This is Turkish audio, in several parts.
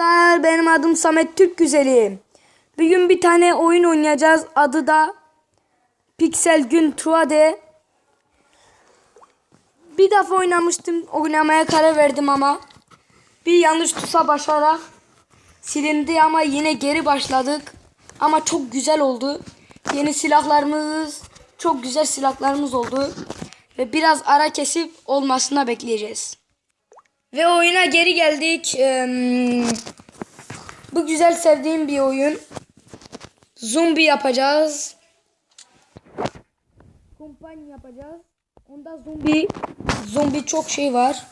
Merhabalar, Benim adım Samet Türk Güzeli. Bugün bir tane oyun oynayacağız. Adı da Pixel Gün Truade. Bir defa oynamıştım. Oynamaya karar verdim ama bir yanlış tuşa basarak silindi ama yine geri başladık. Ama çok güzel oldu. Yeni silahlarımız, çok güzel silahlarımız oldu. Ve biraz ara kesip olmasına bekleyeceğiz. Ve oyuna geri geldik. Eee, bu güzel sevdiğim bir oyun. Zombi yapacağız. Kompanya yapacağız. Onda zombi zombi çok şey var.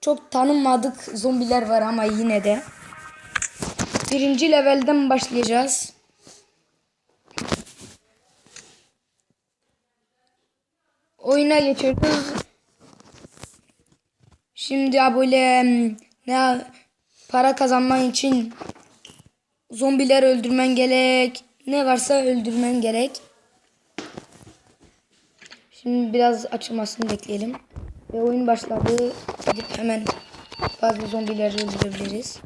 Çok tanınmadık zombiler var ama yine de. Birinci levelden başlayacağız. Oyuna geçiyoruz. Şimdi böyle hmm, ne para kazanman için zombiler öldürmen gerek. Ne varsa öldürmen gerek. Şimdi biraz açılmasını bekleyelim. Ve oyun başladı. Gidip hemen bazı zombileri öldürebiliriz.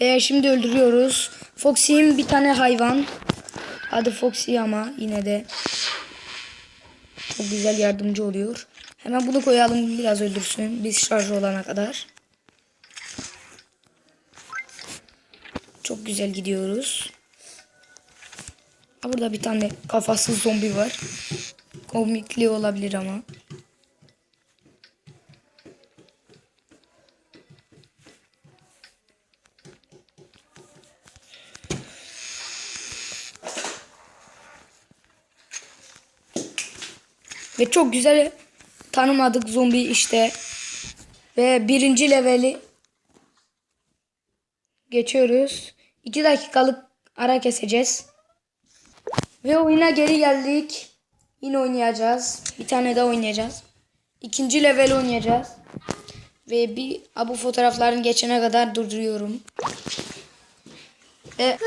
Ve şimdi öldürüyoruz. Foxy'im bir tane hayvan. Adı Foxy ama yine de çok güzel yardımcı oluyor. Hemen bunu koyalım biraz öldürsün. Biz şarj olana kadar. Çok güzel gidiyoruz. Ha, Burada bir tane kafasız zombi var. Komikli olabilir ama. Ve çok güzel tanımadık zombi işte. Ve birinci leveli geçiyoruz. 2 dakikalık ara keseceğiz. Ve oyuna geri geldik. Yine oynayacağız. Bir tane daha oynayacağız. İkinci level oynayacağız. Ve bir bu fotoğrafların geçene kadar durduruyorum. Ve,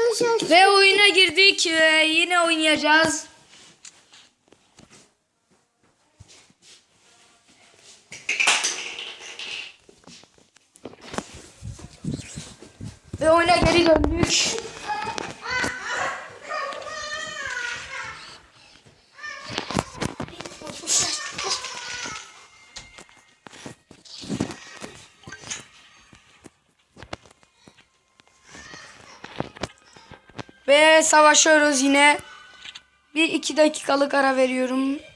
ve oyuna girdik. Ve yine oynayacağız. Ve oyuna geri döndük. Ve savaşıyoruz yine. Bir iki dakikalık ara veriyorum.